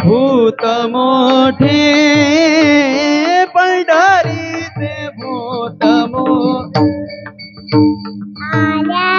भूत मोठे पंढरीचे भूत मोठे आल्या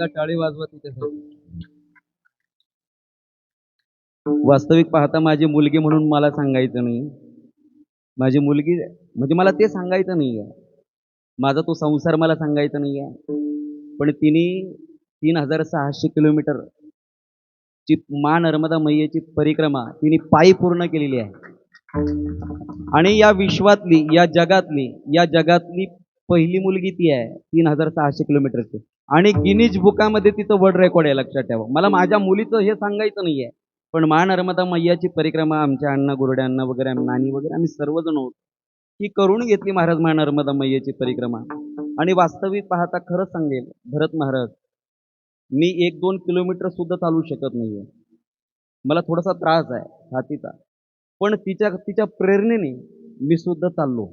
एकदा टाळी वाजवा तिच्यासाठी वास्तविक पाहता माझी मुलगी म्हणून मला सांगायचं नाही. माझी मुलगी म्हणजे मला ते सांगायचं नाही आहे. माझा तो संसार मला सांगायचा नाही आहे. पण तिने तीन हजार सहाशे किलोमीटर ची मा नर्मदा मैयाची परिक्रमा तिने पायी पूर्ण केलेली आहे. आणि या विश्वातली या जगातली या जगातली पहिली मुलगी ती आहे तीन हजार सहाशे किलोमीटरची आणि गिनीज बुकामध्ये तिचं वर्ल्ड रेकॉर्ड आहे लक्षात ठेवा. मला माझ्या मुलीचं हे सांगायचं नाही आहे पण महानर्मदा मैयाची परिक्रमा आमच्या अण्णा गुरडे अण्णा वगैरे नानी वगैरे आम्ही सर्वजण होतो. ही करून घेतली महाराज महानर्मदा मैयाची परिक्रमा. आणि वास्तविक पाहता खरंच सांगेल भरत महाराज मी एक दोन किलोमीटर सुद्धा चालू शकत नाहीये. मला थोडासा त्रास आहे छातीचा पण तिच्या तिच्या प्रेरणेने मी सुद्धा चाललो.